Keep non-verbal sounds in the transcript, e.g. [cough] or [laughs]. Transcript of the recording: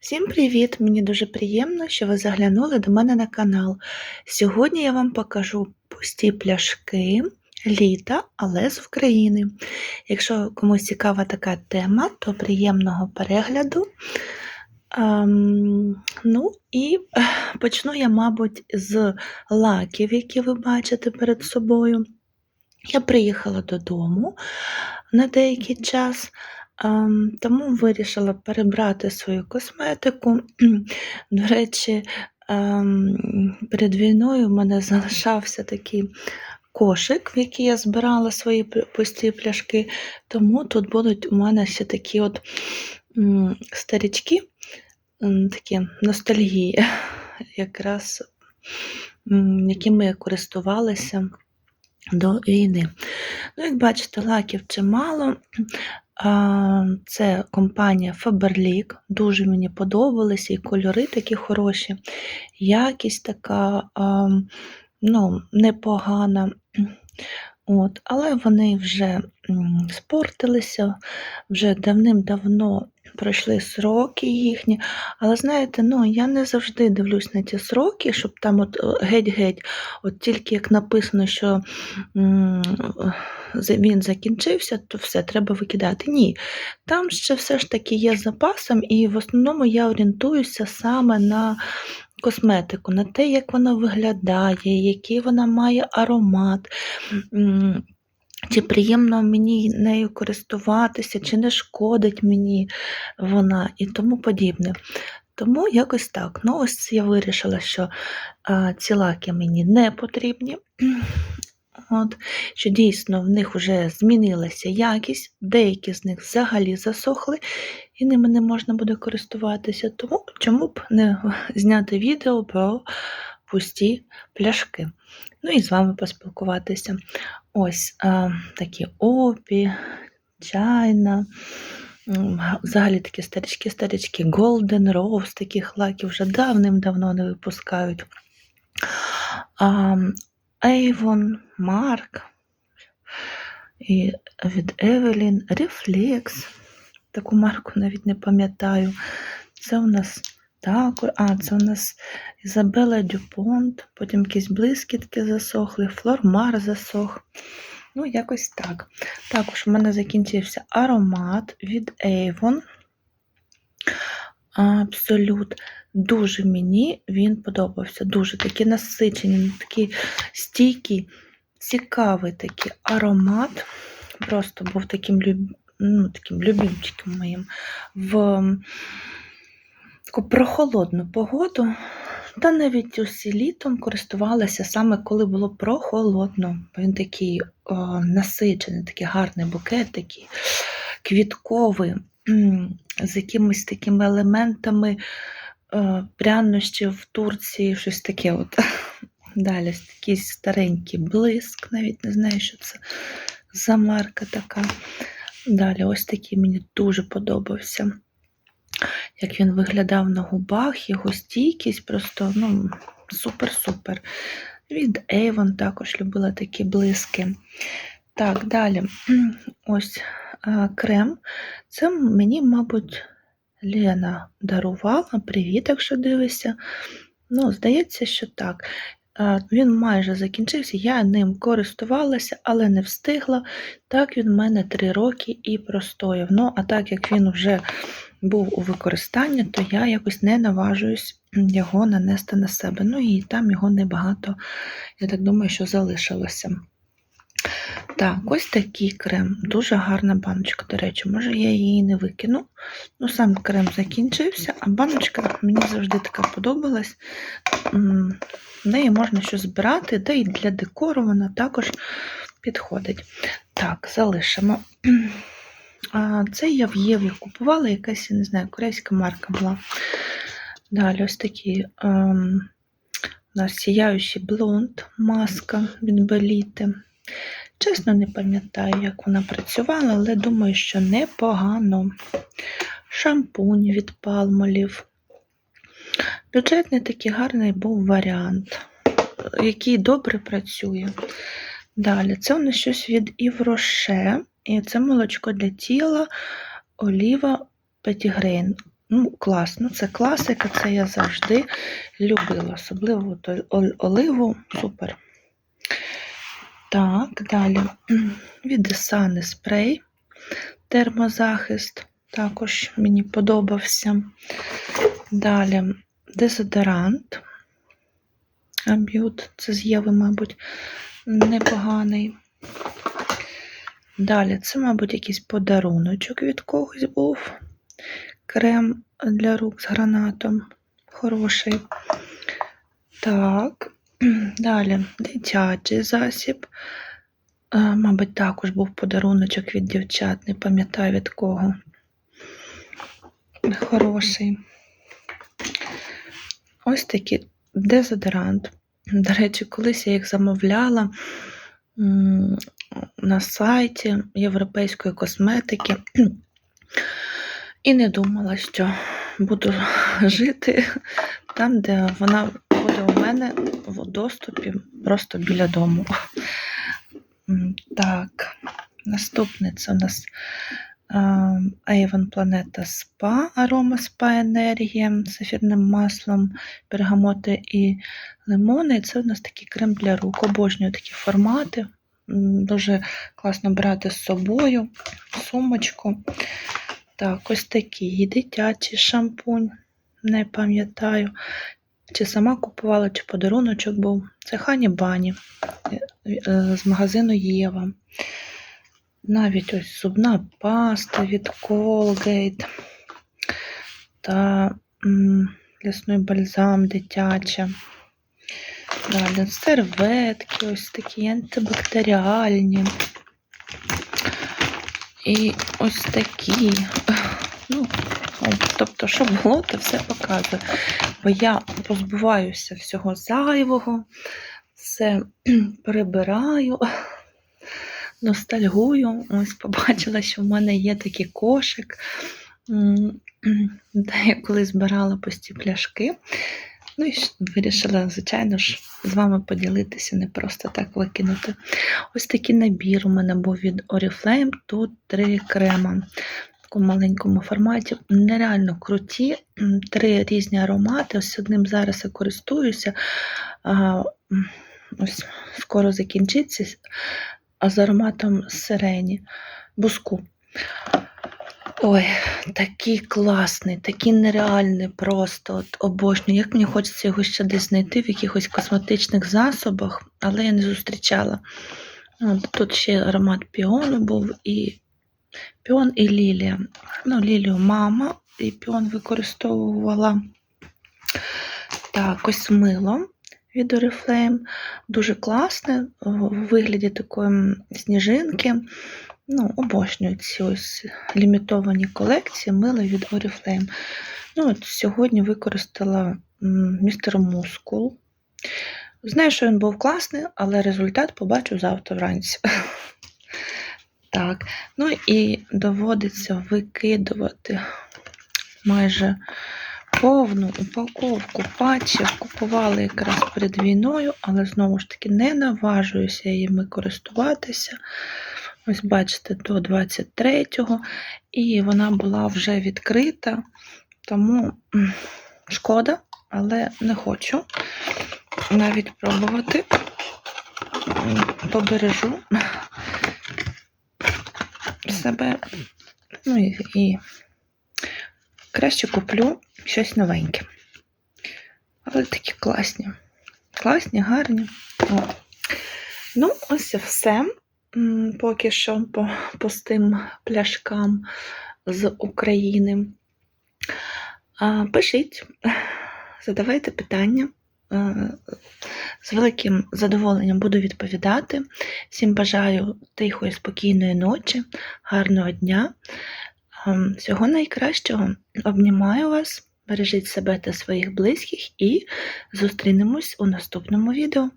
Всім привіт! Мені дуже приємно, що ви заглянули до мене на канал. Сьогодні я вам покажу пусті пляшки літа, але з України. Якщо комусь цікава така тема, то приємного перегляду. Ем, ну і почну я, мабуть, з лаків, які ви бачите перед собою. Я приїхала додому на деякий час. Ем, Тому вирішила перебрати свою косметику. [clears throat] До речі, ем, перед війною в мене залишався такий кошик, в який я збирала свої пусті пляшки. Тому тут будуть у мене ще такі от старічки, такі ностальгії, [laughs] якраз якими я користувалася до війни. Ну, як бачите, лаків чимало. Це компанія Faberlic. Дуже мені подобалися, і кольори такі хороші, якість така ну, непогана. От, але вони вже спортилися, вже давним-давно пройшли сроки їхні. Але знаєте, ну я не завжди дивлюсь на ті сроки, щоб там от е, геть-геть, от тільки як написано, що він закінчився, то все, треба викидати. Ні. Там ще все ж таки є запасом, і в основному я орієнтуюся саме на косметику, на те, як вона виглядає, який вона має аромат. Чи приємно мені нею користуватися, чи не шкодить мені вона і тому подібне. Тому якось так. Ну, ось я вирішила, що а, ці лаки мені не потрібні. [clears throat] От, що дійсно в них вже змінилася якість, деякі з них взагалі засохли, і ними не можна буде користуватися. Тому чому б не зняти відео про пусті пляшки. Ну і з вами поспілкуватися. Ось а, такі опі, чайна. Взагалі такі старички-старички, Golden Rose, таких лаків вже давним-давно не випускають. А, Avon, Mark і від Evelyn, Reflex. Таку марку навіть не пам'ятаю. Це у нас також, а, це у нас Ізабела Дюпонт, потім якісь блискітки засохли, Флормар засох. Ну, якось так. Також у мене закінчився аромат від Avon. Абсолют. Дуже мені він подобався. Дуже такий насичений, такий стійкий, цікавий такий аромат. Просто був таким. Ну, таким любимчиком моїм в таку прохолодну погоду. Та навіть усі літом користувалася саме коли було прохолодно. Він такий о, насичений, такий гарний букет, такий квітковий, з якимись такими елементами е, прянощів в Турції, щось таке. от. [laughs] Далі такий старенький блиск, навіть не знаю, що це за марка така. Далі ось такий мені дуже подобався. Як він виглядав на губах, його стійкість просто ну, супер-супер. Від Avon також любила такі блиски. Так, далі. [clears throat] Ось а, крем. Це мені, мабуть, Лена дарувала. Привіт, якщо дивишся. Ну, здається, що так. Він майже закінчився, я ним користувалася, але не встигла. Так він в мене три роки і простояв. Ну, а так як він вже був у використанні, то я якось не наважуюсь його нанести на себе. Ну і там його небагато, я так думаю, що залишилося. Так, ось такий крем. Дуже гарна баночка, до речі, може я її не викину. Ну, сам крем закінчився, а баночка мені завжди така подобалась. В неї можна щось збирати, та і для декору вона також підходить. Так, залишимо. Це я в Єві купувала, якась, я не знаю, корейська марка була. Далі ось такі ем, у нас сіяючий блонд, маска від Беліти. Чесно, не пам'ятаю, як вона працювала, але думаю, що непогано. Шампунь від палмолів. Бюджетний такий гарний був варіант, який добре працює. Далі, це у нас щось від Івроше, і це молочко для тіла Оліва Петігрейн. Ну, класно, це класика, це я завжди любила, особливо оливу, супер. Так, далі. Від Десани спрей, термозахист, також мені подобався. Далі дезодорант. Аб'ют, це з Єви, мабуть, непоганий. Далі, це, мабуть, якийсь подаруночок від когось був. Крем для рук з гранатом. Хороший. Так, [clears throat] далі дитячий засіб. А, мабуть, також був подаруночок від дівчат, не пам'ятаю від кого. Хороший. Ось такий дезодорант. До речі, колись я їх замовляла на сайті європейської косметики. І не думала, що буду [laughs] жити там, де вона буде у мене в доступі просто біля дому. Так, наступне це у нас е, Avon Planeta Spa, арома Spa енергія з ефірним маслом, бергамоти і лимони. Це у нас такий крем для рук. Обожнюю такі формати. Дуже класно брати з собою сумочку. Так, ось такий дитячий шампунь, не пам'ятаю. Чи сама купувала, чи подаруночок був. Це Хані Бані е, з магазину Єва. Навіть ось зубна паста від Colgate та лісний бальзам дитяча. Далі серветки, ось такі антибактеріальні. І ось такі. Ну, о, тобто, що було, то все показує. Бо я позбуваюся всього зайвого, все [clears throat] перебираю, [clears throat] ностальгую. Ось побачила, що в мене є такий кошик, [clears throat] де я колись збирала пусті пляшки. Ну і вирішила, звичайно ж, з вами поділитися, не просто так викинути. Ось такий набір у мене був від Oriflame. Тут три крема такому маленькому форматі. Нереально круті, три різні аромати. Ось одним зараз я користуюся. Ось скоро закінчиться, а з ароматом сирені, буску. Ой, такий класний, такий нереальний просто. От обожнюю. Як мені хочеться його ще десь знайти в якихось косметичних засобах, але я не зустрічала. От, тут ще аромат піону був і піон і лілія. Ну, лілію мама, і піон використовувала. Так, мило від Oriflame. Дуже класне, у вигляді такої сніжинки. Ну, обожнюю ці ось лімітовані колекції мила від Oriflame. Ну, от сьогодні використала містер Мускул. Знаю, що він був класний, але результат побачу завтра вранці. [laughs] Так, ну і доводиться викидувати майже повну упаковку патчів. Купувала якраз перед війною, але знову ж таки не наважуюся їми користуватися. Ось бачите, до 23-го, і вона була вже відкрита, тому шкода, але не хочу навіть пробувати. Побережу себе. Ну і, і краще куплю щось новеньке. Але такі класні. Класні, гарні. От. Ну, ось і все. Поки що по пустим пляшкам з України. Пишіть, задавайте питання. Е, З великим задоволенням буду відповідати. Всім бажаю тихої, спокійної ночі, гарного дня. Ем, Всього найкращого. Обнімаю вас, бережіть себе та своїх близьких і зустрінемось у наступному відео.